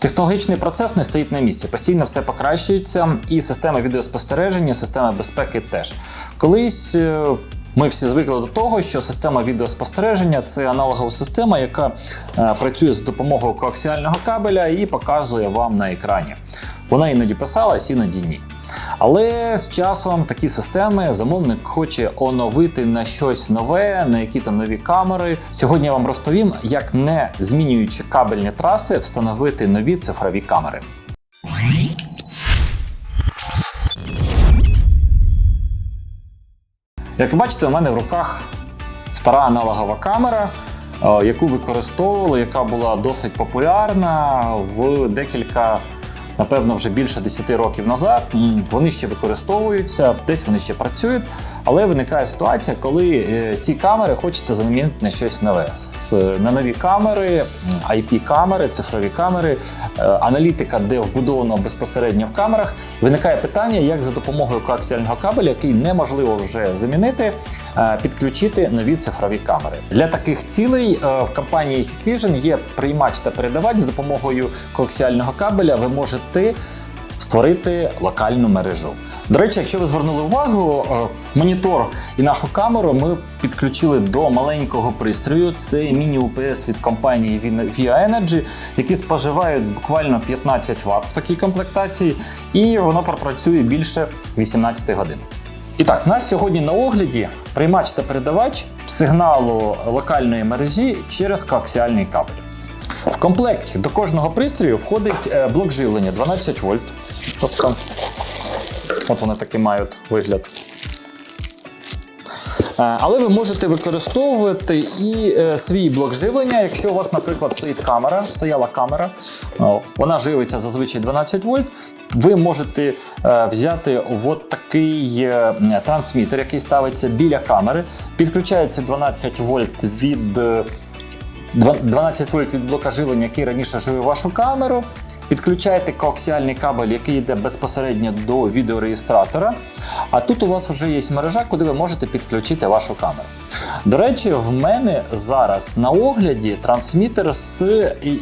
Технологічний процес не стоїть на місці, постійно все покращується, і система відеоспостереження, система безпеки теж. Колись е, ми всі звикли до того, що система відеоспостереження це аналогова система, яка е, працює з допомогою коаксіального кабеля і показує вам на екрані. Вона іноді писалась, іноді ні. Але з часом такі системи замовник хоче оновити на щось нове, на які-то нові камери. Сьогодні я вам розповім, як не змінюючи кабельні траси, встановити нові цифрові камери. Як ви бачите, у мене в руках стара аналогова камера, е, яку використовували, яка була досить популярна в декілька, напевно, вже більше 10 років назад. Вони ще використовуються, десь вони ще працюють. Але виникає ситуація, коли е, ці камери хочеться замінити на щось нове. На нові камери, IP-камери, цифрові камери, е, аналітика, де вбудовано безпосередньо в камерах. Виникає питання, як за допомогою коаксіального кабеля, який неможливо вже замінити, е, підключити нові цифрові камери. Для таких цілей е, в компанії Hikvision є приймач та передавач з допомогою коаксіального кабеля. Ви можете створити локальну мережу. До речі, якщо ви звернули увагу, е, монітор і нашу камеру ми підключили до маленького пристрою. Це міні-УПС від компанії Via Energy, які споживають буквально 15 Вт в такій комплектації, і воно пропрацює більше 18 годин. І так, в нас сьогодні на огляді приймач та передавач сигналу локальної мережі через коаксіальний кабель. В комплекті до кожного пристрою входить е, блок живлення 12 вольт. Тобто, от вони такі мають вигляд. Е, Але ви можете використовувати і е, свій блок живлення, якщо у вас, наприклад, стоїть камера, стояла камера, вона живиться зазвичай 12 вольт. Ви можете взяти от такий трансмітер, який ставиться біля камери, підключається 12 вольт від 12 вольт від блока живлення, який раніше живив вашу камеру. Підключаєте коаксіальний кабель, який йде безпосередньо до відеореєстратора. А тут у вас вже є мережа, куди ви можете підключити вашу камеру. До речі, в мене зараз на огляді трансмітер з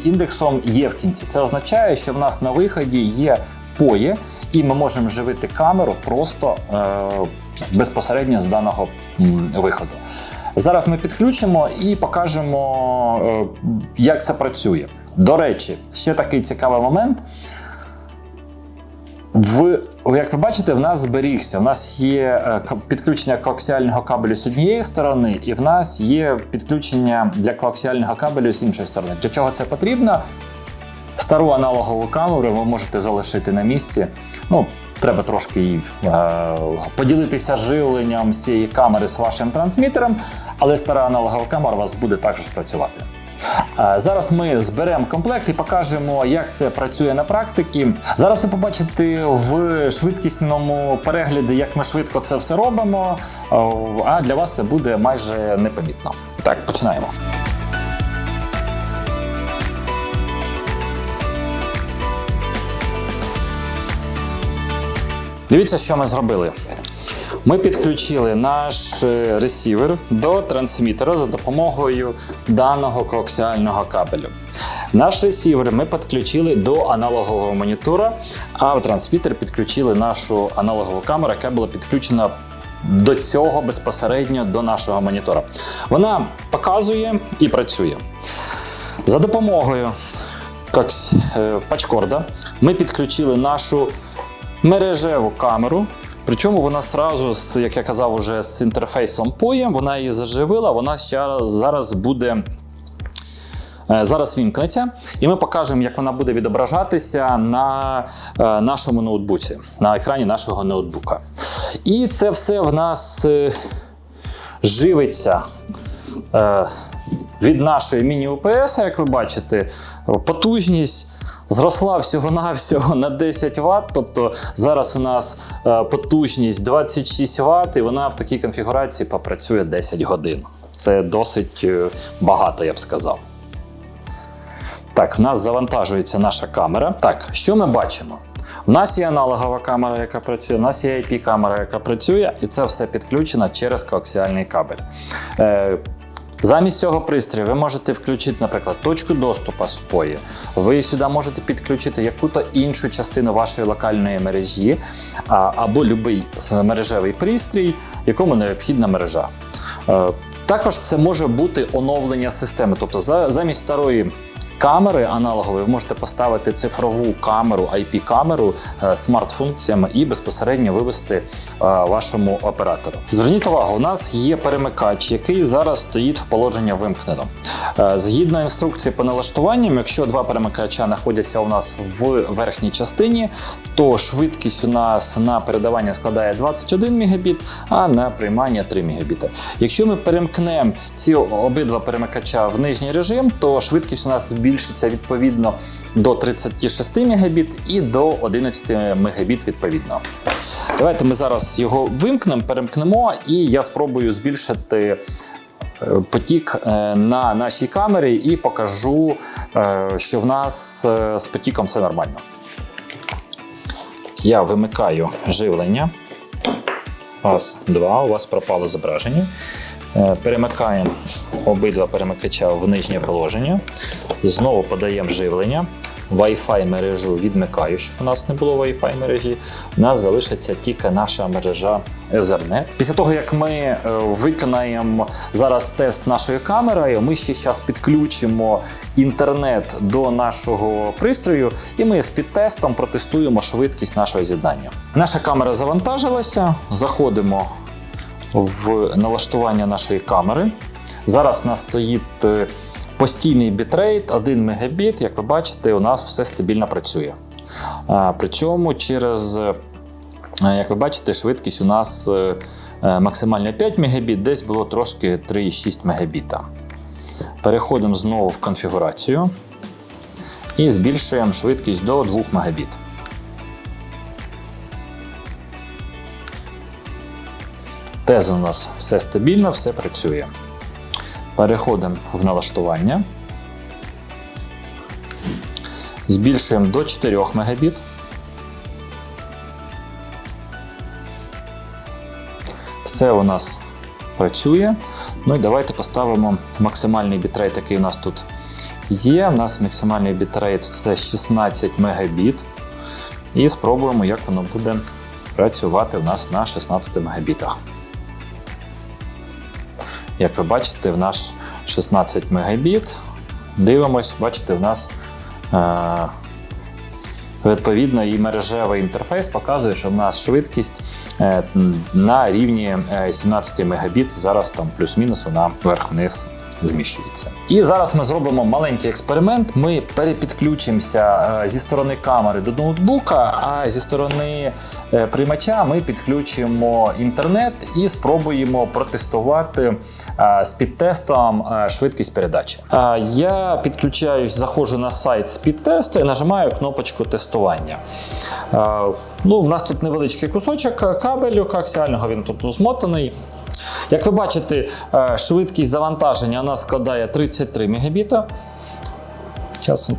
індексом є в кінці. Це означає, що в нас на виході є POE, і ми можемо живити камеру просто е, безпосередньо з даного виходу. Зараз ми підключимо і покажемо, е, як це працює. До речі, ще такий цікавий момент. В, як ви бачите, в нас зберігся. У нас є е, підключення коаксіального кабелю з однієї сторони, і в нас є підключення для коаксіального кабелю з іншої сторони. Для чого це потрібно? Стару аналогову камеру ви можете залишити на місці. Ну, треба трошки е, поділитися живленням з цієї камери з вашим трансмітером, але стара аналогова камера у вас буде також працювати. Е, Зараз ми зберемо комплект і покажемо, як це працює на практиці. Зараз ви побачите в швидкісному перегляді, як ми швидко це все робимо. А для вас це буде майже непомітно. Так, починаємо. Дивіться, що ми зробили. Ми підключили наш е, ресівер до трансмітера за допомогою даного коаксіального кабелю. Наш ресівер ми підключили до аналогового монітора, а в трансмітер підключили нашу аналогову камеру, яка була підключена до цього безпосередньо до нашого монітора. Вона показує і працює. За допомогою е, пачкорда ми підключили нашу мережеву камеру. Причому вона сразу, з, як я казав, уже з інтерфейсом POE, вона її заживила, вона ще зараз буде. е, Зараз вімкнеться, і ми покажемо, як вона буде відображатися на е, нашому ноутбуці, на екрані нашого ноутбука. І це все в нас е, живиться від нашої міні-УПС, як ви бачите, потужність зросла всього-навсього на 10 Вт. Тобто зараз у нас е, потужність 26 Вт, і вона в такій конфігурації попрацює 10 годин. Це досить е, багато, я б сказав. Так, в нас завантажується наша камера. Так, що ми бачимо? У нас є аналогова камера, яка працює, у нас є IP-камера, яка працює, і це все підключено через коаксіальний кабель. Замість цього пристрою ви можете включити, наприклад, точку доступу спої. Ви сюди можете підключити яку-то іншу частину вашої локальної мережі або будь-який мережевий пристрій, якому необхідна мережа. Е, Також це може бути оновлення системи, тобто за- замість старої. Камери аналогові, ви можете поставити цифрову камеру, IP-камеру е, смарт-функціями і безпосередньо вивести е, вашому оператору. Зверніть увагу, у нас є перемикач, який зараз стоїть в положенні вимкнено. Е, Згідно інструкції по налаштуванням, якщо два перемикача знаходяться у нас в верхній частині, то швидкість у нас на передавання складає 21 Мбіт, а на приймання 3 Мбіт. Якщо ми перемкнемо ці обидва перемикача в нижній режим, то швидкість у нас збільшиться відповідно до 36 Мбіт і до 11 Мбіт відповідно. Давайте ми зараз його вимкнемо, перемкнемо, і я спробую збільшити е, потік е, на нашій камері і покажу, е, що в нас з потіком все нормально. Я вимикаю живлення. Раз, два, у вас пропало зображення. Е, Перемикаємо обидва перемикача в нижнє положення. Знову подаємо живлення. Wi-Fi мережу відмикаю, щоб у нас не було Wi-Fi мережі. У нас залишиться тільки наша мережа Ethernet. Після того, як ми е, виконаємо зараз тест нашою камерою, ми ще зараз підключимо інтернет до нашого пристрою, і ми з підтестом протестуємо швидкість нашого з'єднання. Наша камера завантажилася. Заходимо в налаштування нашої камери. Зараз у нас стоїть е, постійний бітрейт 1 Мбіт. Як ви бачите, у нас все стабільно працює. При цьому через, е, як ви бачите, швидкість у нас е, е, 5 Мбіт, десь було трошки 3,6 Мбіта. Переходимо знову в конфігурацію і збільшуємо швидкість до 2 Мбіт. Тез у нас все стабільно, все працює. Переходимо в налаштування. Збільшуємо до 4 Мбіт. Все у нас працює. Ну і давайте поставимо максимальний бітрейт, який у нас тут є. У нас максимальний бітрейт це 16 Мбіт. І спробуємо, як воно буде працювати у нас на 16 Мбітах. Як ви бачите, в наш 16 мегабіт. Дивимось, бачите, в нас е, відповідно і мережевий інтерфейс показує, що в нас швидкість е, на рівні е, 17 мегабіт. Зараз там плюс-мінус вона вверх-вниз зміщується. І зараз ми зробимо маленький експеримент. Ми перепідключимося е, зі сторони камери до ноутбука, а зі сторони е, приймача ми підключимо інтернет і спробуємо протестувати е, з підтестом е, швидкість передачі. Я підключаюсь, заходжу на сайт спідтесту і нажимаю кнопочку тестування. Ну, у нас тут невеличкий кусочок кабелю коаксіального, він тут змотаний. Як ви бачите, е, швидкість завантаження нас складає 33 Мбіт. Часом.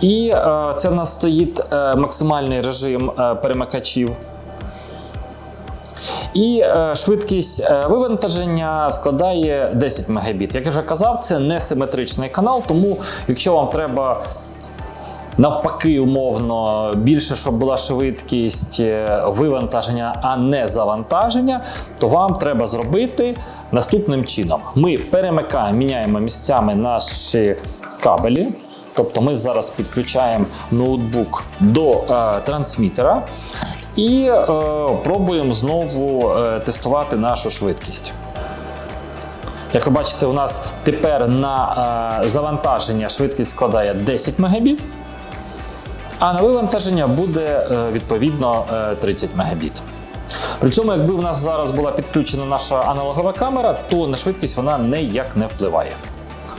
І е, це в нас стоїть е, максимальний режим перемикачів. І швидкість вивантаження складає 10 Мбіт. Як я вже казав, це не симетричний канал, тому якщо вам треба навпаки, умовно, більше, щоб була швидкість е, вивантаження, а не завантаження, то вам треба зробити наступним чином: ми перемикаємо, міняємо місцями наші кабелі. Тобто ми зараз підключаємо ноутбук до е, трансмітера і е, пробуємо знову е, тестувати нашу швидкість. Як ви бачите, у нас тепер на е, завантаження швидкість складає 10 Мбіт, а на вивантаження буде е, відповідно е, 30 Мбіт. При цьому, якби в нас зараз була підключена наша аналогова камера, то на швидкість вона ніяк не впливає.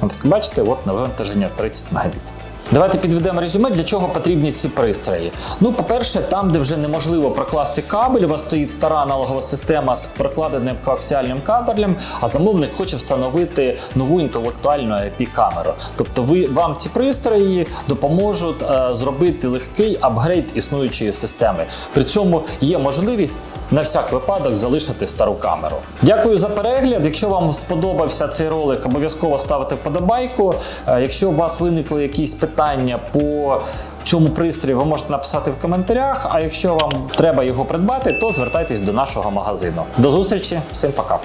От як бачите, от на вивантаження 30 Мбіт. Давайте підведемо резюме, для чого потрібні ці пристрої. Ну, по-перше, там, де вже неможливо прокласти кабель, у вас стоїть стара аналогова система з прокладеним коаксіальним кабелем, а замовник хоче встановити нову інтелектуальну IP-камеру. Тобто, ви вам ці пристрої допоможуть е, зробити легкий апгрейд існуючої системи. При цьому є можливість на всяк випадок залишити стару камеру. Дякую за перегляд. Якщо вам сподобався цей ролик, обов'язково ставте вподобайку. Е, Якщо у вас виникли якісь питання по цьому пристрою, ви можете написати в коментарях. А якщо вам треба його придбати, то звертайтесь до нашого магазину. До зустрічі, всім пока.